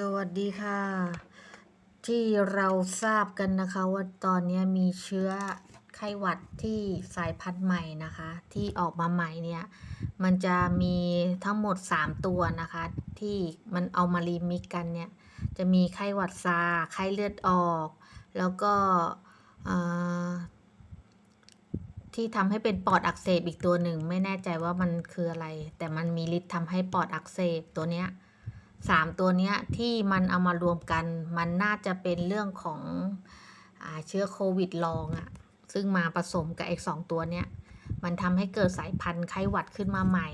สวัสดีค่ะ ที่เราทราบกันนะคะว่าตอนนี้มีเชื้อไข้หวัดที่สายพันธุ์ใหม่นะคะ ที่ออกมาใหม่เนี่ย มันจะมีทั้งหมด 3 ตัวนะคะ ที่มันเอามารีมิกกันเนี่ย จะมีไข้หวัดซาไข้เลือดออก แล้วก็อ่อที่ทำให้เป็นปอดอักเสบอีกตัวหนึ่ง ไม่แน่ใจว่ามันคืออะไร แต่มันมีฤทธิ์ทำให้ปอดอักเสบตัวเนี้ย สามตัวเนี้ยที่มันเอามารวมกัน มันน่าจะเป็นเรื่องของอเชื้อโควิดลองอะซึ่งมาผสมกับไอ้สองตัวเนี้ยมันทำให้เกิดสายพันธุ์ไข้หวัดขึ้นมาใหม่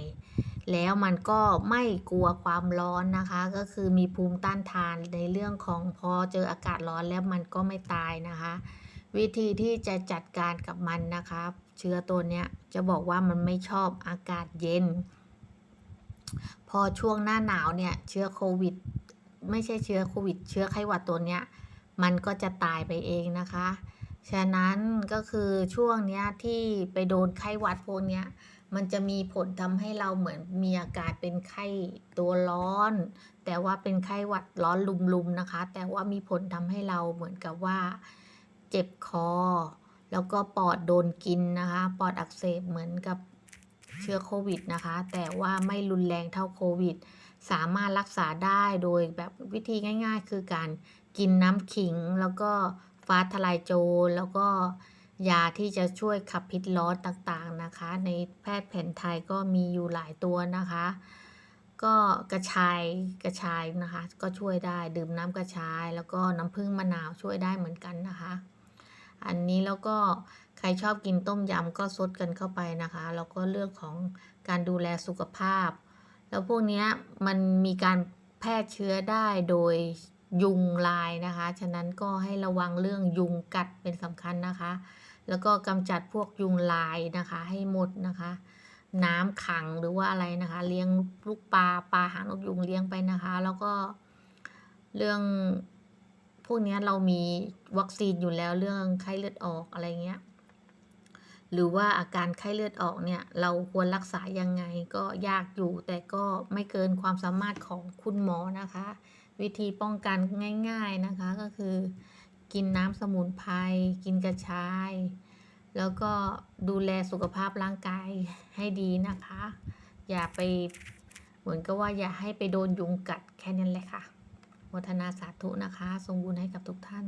แล้วมันก็ไม่กลัวความร้อนนะคะ ก็คือมีภูมิต้านทานในเรื่องของพอเจออากาศร้อนแล้วมันก็ไม่ตายนะคะ วิธีที่จะจัดการกับมันนะคะ เชื้อตัวเนี้ยจะบอกว่ามันไม่ชอบอากาศเย็น พอช่วงหน้าหนาวเนี่ย เชื้อโควิด ไม่ใช่เชื้อโควิด เชื้อไข้หวัดตัวเนี้ย มันก็จะตายไปเองนะคะ ฉะนั้นก็คือช่วงเนี้ยที่ไปโดนไข้หวัดพวกเนี้ยมันจะมีผลทำให้เราเหมือนมีอาการเป็นไข้ตัวร้อน แต่ว่าเป็นไข้หวัดร้อนลุมๆนะคะ แต่ว่ามีผลทำให้เราเหมือนกับว่า เจ็บคอ แล้วก็ปอดโดนกินนะคะ ปอดอักเสบเหมือนกับ เชื้อโควิดนะคะ แต่ว่าไม่รุนแรงเท่าโควิด สามารถรักษาได้โดยแบบวิธีง่าย ๆ คือการกินน้ำขิงแล้วก็ฟ้าทลายโจรแล้วก็ยาที่จะช่วยขับพิษร้อนต่างๆนะคะ ในแพทย์แผนไทยก็มีอยู่หลายตัวนะคะ ก็กระชายกระชายนะคะ ก็ช่วยได้ดื่มน้ำกระชาย แล้วก็น้ำผึ้งมะนาวช่วยได้เหมือนกันนะคะ อันนี้แล้วก็ ใครชอบกินต้มยำก็ซดกันเข้าไปนะคะแล้วก็เรื่องของการดูแลสุขภาพ แล้วพวกนี้มันมีการแพร่เชื้อได้โดยยุงลายนะคะ ฉะนั้นก็ให้ระวังเรื่องยุงกัดเป็นสำคัญนะคะ แล้วก็กำจัดพวกยุงลายนะคะ ให้หมดนะคะ น้ำขังหรือว่าอะไรนะคะ เลี้ยงลูกปลาปลาหางนกยุงเลี้ยงไปนะคะ แล้วก็เรื่องพวกนี้เรามีวัคซีนอยู่แล้วเรื่องไข้เลือดออกอะไรเงี้ย หรือว่าอาการไข้เลือดออกเนี่ยเราควรรักษายังไงก็ยากอยู่ แต่ก็ไม่เกินความสามารถของคุณหมอนะคะ วิธีป้องกันง่ายๆนะคะก็คือ กินน้ำสมุนไพรกินกระชาย แล้วก็ดูแลสุขภาพร่างกายให้ดีนะคะ อย่าไปเหมือนกับว่าอย่าให้ไปโดนยุงกัดแค่นั้นแหละค่ะวัฒนาสาธุนะคะทรงบุญให้กับทุกท่าน